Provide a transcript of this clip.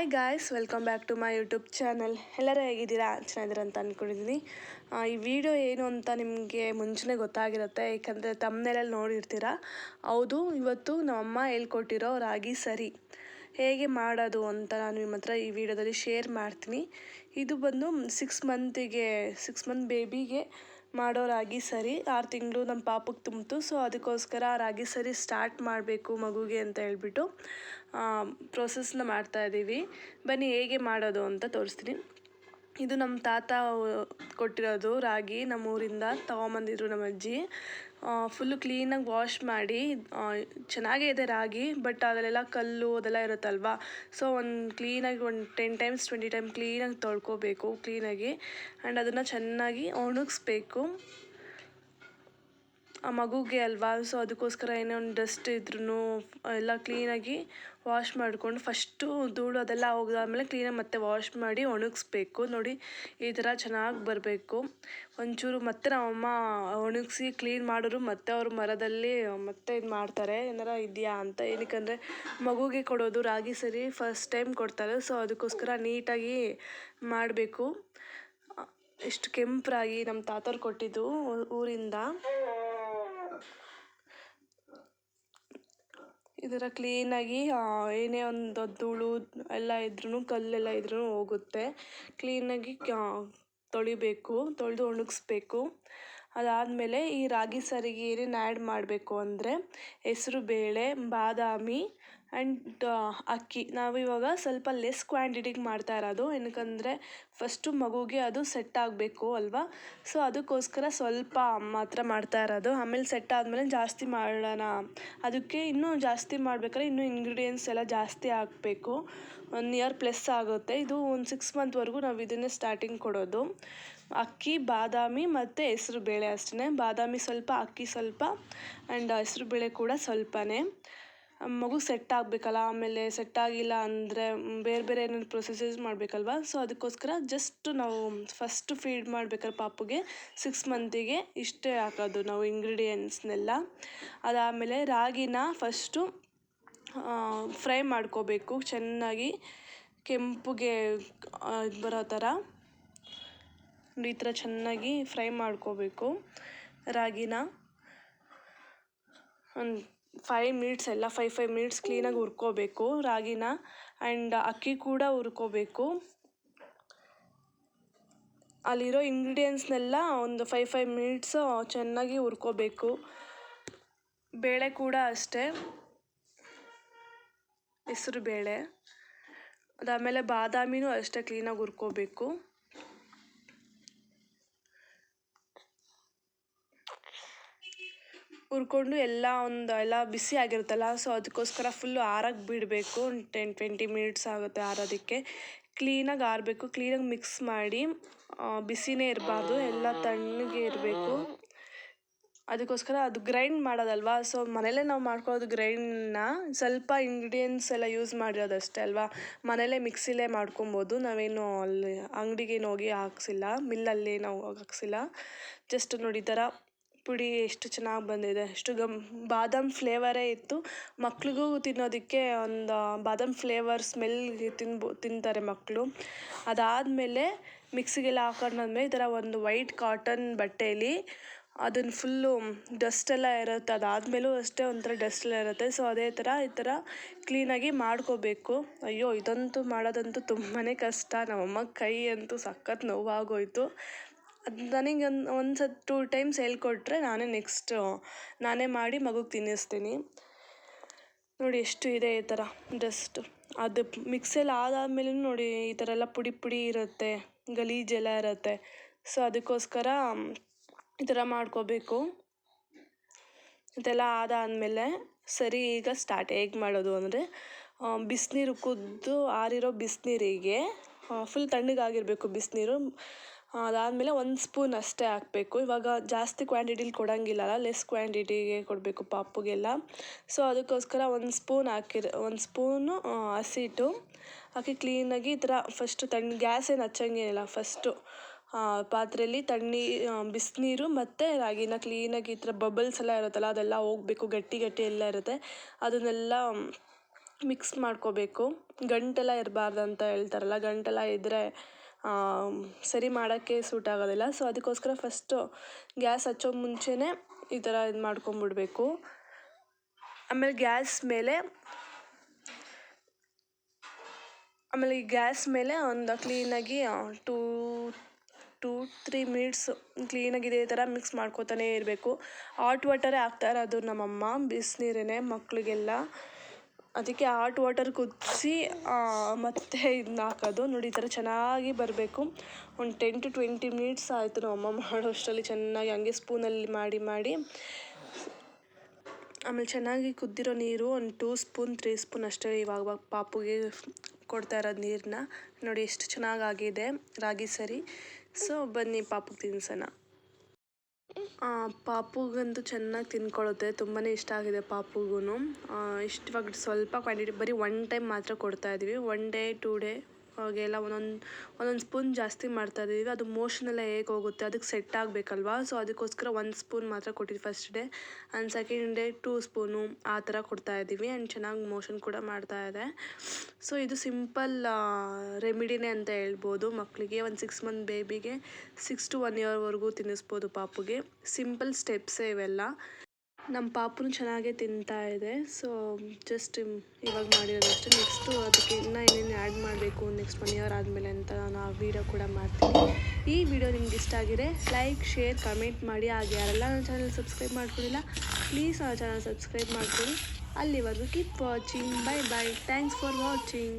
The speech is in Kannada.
Hi guys welcome back to my YouTube channel ಎಲ್ಲರೂ ಹೇಗಿದ್ದೀರಾ? ಚೆನ್ನಾಗಿದ್ದೀರಾ ಅಂತ ಅಂದ್ಕೊಂಡಿದ್ದೀನಿ ಈ ವಿಡಿಯೋ ಏನು ಅಂತ ನಿಮಗೆ ಮುಂಚೆನೇ ಗೊತ್ತಾಗಿರುತ್ತೆ, ಏಕೆಂದರೆ ತಮ್ಮನೇಲಲ್ಲಿ ನೋಡಿರ್ತೀರ? ಹೌದು, ಇವತ್ತು ನಮ್ಮಮ್ಮ ಹೇಳ್ಕೊಟ್ಟಿರೋ ರಾಗಿ ಸರಿ. ಹೇಗೆ ಮಾಡೋದು ಅಂತ ನಾನು ನಿಮ್ಮ ಹತ್ರ ಈ ವಿಡಿಯೋದಲ್ಲಿ ಶೇರ್ ಮಾಡ್ತೀನಿ. ಇದು ಬಂದು ಸಿಕ್ಸ್ ಮಂತಿಗೆ ಸಿಕ್ಸ್ ಮಂತ್ ಬೇಬಿಗೆ ಮಾಡೋ ರಾಗಿ ಸರಿ. ಆರು ತಿಂಗಳು ನಮ್ಮ ಪಾಪಕ್ಕೆ ತುಂಬಿತು. ಸೊ ಅದಕ್ಕೋಸ್ಕರ ಆ ರಾಗಿ ಸರಿ ಸ್ಟಾರ್ಟ್ ಮಾಡಬೇಕು ಮಗುಗೆ ಅಂತ ಹೇಳ್ಬಿಟ್ಟು ಪ್ರೋಸೆಸ್ನ ಮಾಡ್ತಾ ಇದ್ದೀವಿ ಬನ್ನಿ, ಹೇಗೆ ಮಾಡೋದು ಅಂತ ತೋರಿಸ್ತೀನಿ. ಇದು ನಮ್ಮ ತಾತ ಕೊಟ್ಟಿರೋದು ರಾಗಿ. ನಮ್ಮ ಊರಿಂದ ತೊಗೊಂಬಂದಿದ್ರು ನಮ್ಮ ಅಜ್ಜಿ. ಫುಲ್ಲು ಕ್ಲೀನಾಗಿ ವಾಶ್ ಮಾಡಿ ಚೆನ್ನಾಗೇ ಇದೆ ರಾಗಿ ಬಟ್ ಅದರಲ್ಲೆಲ್ಲ ಕಲ್ಲು ಅದೆಲ್ಲ ಇರುತ್ತಲ್ವಾ? ಸೊ ಒಂದು ಕ್ಲೀನಾಗಿ ಒಂದು ಟೆನ್ ಟೈಮ್ಸ್ ಟ್ವೆಂಟಿ ಟೈಮ್ ಕ್ಲೀನಾಗಿ ತೊಳ್ಕೊಬೇಕು ಕ್ಲೀನಾಗಿ ಆ್ಯಂಡ್ ಅದನ್ನು ಚೆನ್ನಾಗಿ ಒಣಗಿಸ್ಬೇಕು. ಆ ಮಗುಗೆ ಅಲ್ವಾ? ಸೊ ಅದಕ್ಕೋಸ್ಕರ ಏನೇ ಒಂದು ಡಸ್ಟ್ ಇದ್ರೂ ಎಲ್ಲ ಕ್ಲೀನಾಗಿ ವಾಶ್ ಮಾಡಿಕೊಂಡು ಫಸ್ಟು ಧೂಳು ಅದೆಲ್ಲ ಹೋಗ್ದಾದ್ಮೇಲೆ ಕ್ಲೀನಾಗಿ ಮತ್ತೆ ವಾಶ್ ಮಾಡಿ ಒಣಗಿಸ್ಬೇಕು. ನೋಡಿ, ಈ ಥರ ಚೆನ್ನಾಗಿ ಬರಬೇಕು. ಒಂಚೂರು ಮತ್ತೆ ನಮ್ಮಮ್ಮ ಒಣಗಿಸಿ ಕ್ಲೀನ್ ಮಾಡೋರು ಮತ್ತೆ ಅವರು ಮರದಲ್ಲಿ ಮತ್ತೆ ಇದು ಮಾಡ್ತಾರೆ. ಏನಾರ ಇದೆಯಾ ಅಂತ. ಏನಕ್ಕಂದರೆ ಮಗುಗೆ ಕೊಡೋದು ರಾಗಿ ಸರಿ ಫಸ್ಟ್ ಟೈಮ್ ಕೊಡ್ತಾರೆ. ಸೊ ಅದಕ್ಕೋಸ್ಕರ ನೀಟಾಗಿ ಮಾಡಬೇಕು. ಎಷ್ಟು ಕೆಂಪು ರಾಗಿ ನಮ್ಮ ತಾತವ್ರು ಕೊಟ್ಟಿದ್ದು ಊರಿಂದ. ಈ ಥರ ಕ್ಲೀನಾಗಿ ಏನೇ ಒಂದು ಧೂಳು ಎಲ್ಲ ಇದ್ರೂ ಕಲ್ಲೆಲ್ಲ ಇದ್ರೂ ಹೋಗುತ್ತೆ. ಕ್ಲೀನಾಗಿ ತೊಳಿಬೇಕು, ತೊಳೆದು ಒಣಗಿಸ್ಬೇಕು. ಅದಾದಮೇಲೆ ಈ ರಾಗಿ ಸರಿಗೆ ಏನೇನು ಆ್ಯಡ್ ಮಾಡಬೇಕು ಅಂದರೆ ಹೆಸ್ರು ಬೇಳೆ, ಬಾದಾಮಿ ಆ್ಯಂಡ್ ಅಕ್ಕಿ. ನಾವು ಇವಾಗ ಸ್ವಲ್ಪ ಲೆಸ್ ಕ್ವಾಂಟಿಟಿಗೆ ಮಾಡ್ತಾ ಇರೋದು. ಏನಕ್ಕಂದರೆ ಫಸ್ಟು ಮಗುಗೆ ಅದು ಸೆಟ್ ಆಗಬೇಕು ಅಲ್ವಾ? ಸೊ ಅದಕ್ಕೋಸ್ಕರ ಸ್ವಲ್ಪ ಮಾತ್ರ ಮಾಡ್ತಾ ಇರೋದು. ಆಮೇಲೆ ಸೆಟ್ ಆದಮೇಲೆ ಜಾಸ್ತಿ ಮಾಡೋಣ. ಅದಕ್ಕೆ ಇನ್ನೂ ಜಾಸ್ತಿ ಮಾಡ್ಬೇಕಾದ್ರೆ ಇನ್ನೂ ಇಂಗ್ರೀಡಿಯೆಂಟ್ಸ್ ಎಲ್ಲ ಜಾಸ್ತಿ ಹಾಕಬೇಕು. ಒನ್ ಇಯರ್ ಪ್ಲಸ್ ಆಗುತ್ತೆ. ಇದು ಒಂದು ಸಿಕ್ಸ್ ಮಂತ್ವರೆಗೂ ನಾವು ಇದನ್ನೇ ಸ್ಟಾರ್ಟಿಂಗ್ ಕೊಡೋದು. ಅಕ್ಕಿ, ಬಾದಾಮಿ ಮತ್ತು ಹೆಸ್ರು ಬೇಳೆ ಅಷ್ಟೇ ಬಾದಾಮಿ ಸ್ವಲ್ಪ, ಅಕ್ಕಿ ಸ್ವಲ್ಪ ಆ್ಯಂಡ್ ಹೆಸ್ರು ಬೇಳೆ ಕೂಡ ಸ್ವಲ್ಪನೇ. ಮಗು ಸೆಟ್ ಆಗಬೇಕಲ್ಲ, ಆಮೇಲೆ ಸೆಟ್ ಆಗಿಲ್ಲ ಅಂದರೆ ಬೇರೆ ಬೇರೆ ಏನೇನು ಪ್ರೊಸೆಸಸ್ ಮಾಡಬೇಕಲ್ವಾ? ಸೊ ಅದಕ್ಕೋಸ್ಕರ ಜಸ್ಟ್ ನಾವು ಫಸ್ಟ್ ಫೀಡ್ ಮಾಡ್ಬೇಕಾದ್ರೆ ಪಾಪುಗೆ ಸಿಕ್ಸ್ ಮಂತಿಗೆ ಇಷ್ಟೇ ಹಾಕೋದು ನಾವು ಇಂಗ್ರೀಡಿಯೆಂಟ್ಸ್ನೆಲ್ಲ ಅದಾದಮೇಲೆ ರಾಗಿನ ಫಸ್ಟು ಫ್ರೈ ಮಾಡ್ಕೋಬೇಕು. ಚೆನ್ನಾಗಿ ಕೆಂಪುಗೆ ಇದು ಬರೋ ಥರ. ಈ ಥರ ಚೆನ್ನಾಗಿ ಫ್ರೈ ಮಾಡ್ಕೋಬೇಕು. ರಾಗಿನ ಒಂದು ಫೈವ್ ಮಿನಿಟ್ಸ್ ಎಲ್ಲ ಫೈವ್ ಫೈವ್ ಮಿನಿಟ್ಸ್ ಕ್ಲೀನಾಗಿ ಹುರ್ಕೋಬೇಕು. ರಾಗಿನ ಆ್ಯಂಡ್ ಅಕ್ಕಿ ಕೂಡ ಹುರ್ಕೋಬೇಕು. ಅಲ್ಲಿರೋ ಇಂಗ್ರೀಡಿಯೆಂಟ್ಸ್ನೆಲ್ಲ ಒಂದು ಫೈವ್ ಫೈವ್ ಮಿನಿಟ್ಸ್ ಚೆನ್ನಾಗಿ ಹುರ್ಕೋಬೇಕು. ಬೇಳೆ ಕೂಡ ಅಷ್ಟೇ. ಹೆಸ್ರು ಬೇಳೆ. ಅದಾದಮೇಲೆ ಬಾದಾಮಿನೂ ಅಷ್ಟೇ ಕ್ಲೀನಾಗಿ ಹುರ್ಕೋಬೇಕು. ಹುರ್ಕೊಂಡು ಎಲ್ಲ ಒಂದು, ಎಲ್ಲ ಬಿಸಿ ಆಗಿರುತ್ತಲ್ಲ ಸೊ ಅದಕ್ಕೋಸ್ಕರ ಫುಲ್ಲು ಆರಕ್ಕೆ ಬಿಡಬೇಕು. ಟೆನ್ ಟ್ವೆಂಟಿ ಮಿನಿಟ್ಸ್ ಆಗುತ್ತೆ ಆರೋದಕ್ಕೆ. ಕ್ಲೀನಾಗಿ ಆರಬೇಕು ಕ್ಲೀನಾಗಿ ಮಿಕ್ಸ್ ಮಾಡಿ ಬಿಸಿನೇ ಇರಬಾರ್ದು, ಎಲ್ಲ ತಣ್ಣಗೆ ಇರಬೇಕು. ಅದಕ್ಕೋಸ್ಕರ ಅದು ಗ್ರೈಂಡ್ ಮಾಡೋದಲ್ವಾ? ಸೊ ಮನೇಲೇ ನಾವು ಮಾಡ್ಕೊಳ್ಳೋದು ಗ್ರೈಂಡ್ನ ಸ್ವಲ್ಪ ಇಂಗ್ರೀಡಿಯೆಂಟ್ಸ್ ಎಲ್ಲ ಯೂಸ್ ಮಾಡಿರೋದಷ್ಟೇ ಅಲ್ವಾ? ಮನೇಲೇ ಮಿಕ್ಸಿಲೇ ಮಾಡ್ಕೊಬೋದು. ನಾವೇನು ಅಲ್ಲಿ ಅಂಗಡಿಗೇನು ಹೋಗಿ ಹಾಕ್ಸಿಲ್ಲ ಮಿಲ್ಲಲ್ಲಿ ನಾವು ಹಾಕ್ಸಿಲ್ಲ. ಜಸ್ಟ್ ನೋಡಿ ಥರ ಪುಡಿ ಎಷ್ಟು ಚೆನ್ನಾಗಿ ಬಂದಿದೆ. ಎಷ್ಟು ಗಮ್, ಬಾದಾಮ್ ಫ್ಲೇವರೇ ಇತ್ತು. ಮಕ್ಳಿಗೂ ತಿನ್ನೋದಕ್ಕೆ ಒಂದು ಬಾದಾಮ್ ಫ್ಲೇವರ್ ಸ್ಮೆಲ್ ತಿನ್ಬೋ, ತಿಂತಾರೆ ಮಕ್ಕಳು ಅದಾದಮೇಲೆ ಮಿಕ್ಸಿಗೆಲ್ಲ ಹಾಕೊಂಡಾದ್ಮೇಲೆ ಈ ಥರ ಒಂದು ವೈಟ್ ಕಾಟನ್ ಬಟ್ಟೆಯಲ್ಲಿ ಅದನ್ನು ಫುಲ್ಲು ಡಸ್ಟ್ ಎಲ್ಲ ಇರುತ್ತೆ. ಅದಾದಮೇಲೂ ಅಷ್ಟೇ ಒಂಥರ ಡಸ್ಟ್ ಎಲ್ಲ ಇರುತ್ತೆ. ಸೊ ಅದೇ ಥರ ಈ ಥರ ಕ್ಲೀನಾಗಿ ಮಾಡ್ಕೋಬೇಕು. ಅಯ್ಯೋ, ಇದಂತೂ ಮಾಡೋದಂತೂ ತುಂಬಾ ಕಷ್ಟ. ನಮ್ಮಮ್ಮ ಕೈ ಅಂತೂ ಸಖತ್ ನೋವಾಗೋಯಿತು. ಅದು ನನಗೆ ಒಂದು ಒಂದು ಸತಿ ಟೂ ಟೈಮ್ಸ್ ಹೇಳ್ಕೊಟ್ರೆ ನಾನೇ ನೆಕ್ಸ್ಟ್ ನಾನೇ ಮಾಡಿ ಮಗುಗೆ ತಿನ್ನಿಸ್ತೀನಿ. ನೋಡಿ ಎಷ್ಟು ಇದೆ ಈ ಥರ ಡಸ್ಟು ಅದು ಮಿಕ್ಸೆಲ್ಲ ಆದಾದ್ಮೇಲೂ ನೋಡಿ ಈ ಥರ ಎಲ್ಲ ಪುಡಿ ಪುಡಿ ಇರುತ್ತೆ, ಗಲೀಜೆಲ್ಲ ಇರುತ್ತೆ. ಸೊ ಅದಕ್ಕೋಸ್ಕರ ಈ ಥರ ಮಾಡ್ಕೋಬೇಕು. ಇದೆಲ್ಲ ಆದಾದಮೇಲೆ ಸರಿ ಈಗ ಸ್ಟಾರ್ಟ್ ಹೇಗೆ ಮಾಡೋದು ಅಂದರೆ ಬಿಸಿನೀರು ಕುದ್ದು ಆರಿರೋ ಬಿಸಿನೀರಿಗೆ ಫುಲ್ ತಣ್ಣಗಾಗಿರಬೇಕು ಬಿಸಿನೀರು. ಅದಾದಮೇಲೆ ಒಂದು ಸ್ಪೂನ್ ಅಷ್ಟೇ ಹಾಕಬೇಕು. ಇವಾಗ ಜಾಸ್ತಿ ಕ್ವಾಂಟಿಟಿಲಿ ಕೊಡೋಂಗಿಲ್ಲಲ್ಲ ಲೆಸ್ ಕ್ವಾಂಟಿಟಿಗೆ ಕೊಡಬೇಕು ಪಾಪುಗೆಲ್ಲ. ಸೊ ಅದಕ್ಕೋಸ್ಕರ ಒಂದು ಸ್ಪೂನ್ ಹಾಕಿರ, ಒಂದು ಸ್ಪೂನು ಹಸಿಟ್ಟು ಹಾಕಿ ಕ್ಲೀನಾಗಿ ಈ ಥರ ಫಸ್ಟು ತಣ್ಣ ಗ್ಯಾಸ್ ಏನು ಹಚ್ಚಂಗೇನಿಲ್ಲ ಫಸ್ಟು ಪಾತ್ರೆಯಲ್ಲಿ ತಣ್ಣಿ ಬಿಸಿನೀರು ಮತ್ತು ರಾಗಿನ ಕ್ಲೀನಾಗಿ ಈ ಥರ ಬಬಲ್ಸ್ ಎಲ್ಲ ಇರುತ್ತಲ್ಲ, ಅದೆಲ್ಲ ಹೋಗಬೇಕು, ಗಟ್ಟಿ ಗಟ್ಟಿ ಎಲ್ಲ ಇರುತ್ತೆ. ಅದನ್ನೆಲ್ಲ ಮಿಕ್ಸ್ ಮಾಡ್ಕೋಬೇಕು. ಗಂಟೆಲ್ಲ ಇರಬಾರ್ದು ಅಂತ ಹೇಳ್ತಾರಲ್ಲ, ಗಂಟೆಲ್ಲ ಇದ್ದರೆ ಸರಿ ಮಾಡೋಕ್ಕೆ ಸೂಟ್ ಆಗೋದಿಲ್ಲ. ಸೊ ಅದಕ್ಕೋಸ್ಕರ ಫಸ್ಟು ಗ್ಯಾಸ್ ಹಚ್ಚೋ ಮುಂಚೆಯೇ ಈ ಥರ ಇದು ಮಾಡ್ಕೊಂಬಿಡ್ಬೇಕು. ಆಮೇಲೆ ಗ್ಯಾಸ್ ಮೇಲೆ, ಆಮೇಲೆ ಈ ಗ್ಯಾಸ್ ಮೇಲೆ ಒಂದು ಕ್ಲೀನಾಗಿ ಟೂ ಟೂ ತ್ರೀ ಮಿನಿಟ್ಸ್ ಕ್ಲೀನಾಗಿ ಇದೇ ಥರ ಮಿಕ್ಸ್ ಮಾಡ್ಕೊತಾನೆ ಇರಬೇಕು. ಹಾಟ್ ವಾಟರೇ ಹಾಕ್ತಾ ಇರೋದು ನಮ್ಮಮ್ಮ. ಬಿಸಿನೀರೇ ಮಕ್ಕಳಿಗೆಲ್ಲ ಅದಕ್ಕೆ ಹಾಟ್ ವಾಟರ್ ಕುದಿಸಿ ಮತ್ತೆ ಇದನ್ನ ಹಾಕೋದು. ನೋಡಿ, ಈ ಥರ ಚೆನ್ನಾಗಿ ಬರಬೇಕು. ಒಂದು ಟೆನ್ ಟು ಟ್ವೆಂಟಿ ಮಿನಿಟ್ಸ್ ಆಯಿತು ನಮ್ಮಮ್ಮ ಮಾಡೋ ಅಷ್ಟರಲ್ಲಿ ಚೆನ್ನಾಗಿ ಹಂಗೆ ಸ್ಪೂನಲ್ಲಿ ಮಾಡಿ ಮಾಡಿ. ಆಮೇಲೆ ಚೆನ್ನಾಗಿ ಕುದ್ದಿರೋ ನೀರು ಒಂದು ಟೂ ಸ್ಪೂನ್ ತ್ರೀ ಸ್ಪೂನ್ ಅಷ್ಟೇ ಇವಾಗ ಪಾಪುಗೆ ಕೊಡ್ತಾ ಇರೋದು ನೀರನ್ನ ನೋಡಿ, ಎಷ್ಟು ಚೆನ್ನಾಗಾಗಿದೆ. ರಾಗಿ ಸರಿ. ಸೊ ಬನ್ನಿ ಪಾಪುಗೆ ತಿನ್ಸೋಣ. ಪಾಪುಗಂತೂ ಚೆನ್ನಾಗಿ ತಿನ್ಕೊಳ್ಳುತ್ತೆ. ತುಂಬಾ ಇಷ್ಟ ಆಗಿದೆ ಪಾಪುಗೂ ಇಷ್ಟವಾಗಿ ಸ್ವಲ್ಪ ಕ್ವಾಂಟಿಟಿ, ಬರೀ ಒನ್ ಟೈಮ್ ಮಾತ್ರ ಕೊಡ್ತಾ ಇದ್ದೀವಿ ಒನ್ ಡೇ ಟೂ ಡೇ ಅವಾಗೆಲ್ಲ ಒಂದೊಂದು ಒಂದೊಂದು ಸ್ಪೂನ್ ಜಾಸ್ತಿ ಮಾಡ್ತಾ ಇದ್ದೀವಿ. ಅದು ಮೋಷನೆಲ್ಲ ಹೇಗೆ ಹೋಗುತ್ತೆ ಅದಕ್ಕೆ ಸೆಟ್ ಆಗಬೇಕಲ್ವಾ? ಸೊ ಅದಕ್ಕೋಸ್ಕರ ಒಂದು ಸ್ಪೂನ್ ಮಾತ್ರ ಕೊಟ್ಟಿದ್ದು first day and second day two spoon ಆ ಥರ ಕೊಡ್ತಾ ಇದ್ದೀವಿ. ಆ್ಯಂಡ್ ಚೆನ್ನಾಗಿ ಮೋಷನ್ ಕೂಡ ಮಾಡ್ತಾ ಇದೆ. ಸೊ ಇದು ಸಿಂಪಲ್ ರೆಮಿಡಿನೇ ಅಂತ ಹೇಳ್ಬೋದು ಮಕ್ಕಳಿಗೆ ಒಂದು ಸಿಕ್ಸ್ ಮಂತ್ ಬೇಬಿಗೆ ಸಿಕ್ಸ್ ಟು ಒನ್ ಇಯರ್ವರೆಗೂ ತಿನ್ನಿಸ್ಬೋದು ಪಾಪುಗೆ. ಸಿಂಪಲ್ ಸ್ಟೆಪ್ಸೇ ಇವೆಲ್ಲ. ನಮ್ಮ ಪಾಪುನು ಚೆನ್ನಾಗೇ ತಿಂತಾ ಇದೆ. ಸೊ ಜಸ್ಟ್ ಇವಾಗ ಮಾಡಿರೋದಷ್ಟೇ. ನೆಕ್ಸ್ಟು ಅದಕ್ಕೆ ಇನ್ನೂ ಏನೇನು ಆ್ಯಡ್ ಮಾಡಬೇಕು ನೆಕ್ಸ್ಟ್ ಒನ್ ಇಯರ್ ಆದಮೇಲೆ ಅಂತ ನಾನು ಆ ವಿಡಿಯೋ ಕೂಡ ಮಾಡ್ತೀನಿ. ಈ ವಿಡಿಯೋ ನಿಮ್ಗೆ ಇಷ್ಟ ಆಗಿದೆ ಲೈಕ್ ಶೇರ್ ಕಮೆಂಟ್ ಮಾಡಿ. ಹಾಗೆ ಯಾರೆಲ್ಲ ನನ್ನ ಚಾನಲ್ ಸಬ್ಸ್ಕ್ರೈಬ್ ಮಾಡ್ಕೊಂಡಿಲ್ಲ ಪ್ಲೀಸ್ ನನ್ನ ಚಾನಲ್ ಸಬ್ಸ್ಕ್ರೈಬ್ ಮಾಡ್ಕೊಳ್ಳಿ. ಅಲ್ಲಿವರೆಗೂ keep watching bye bye thanks for watching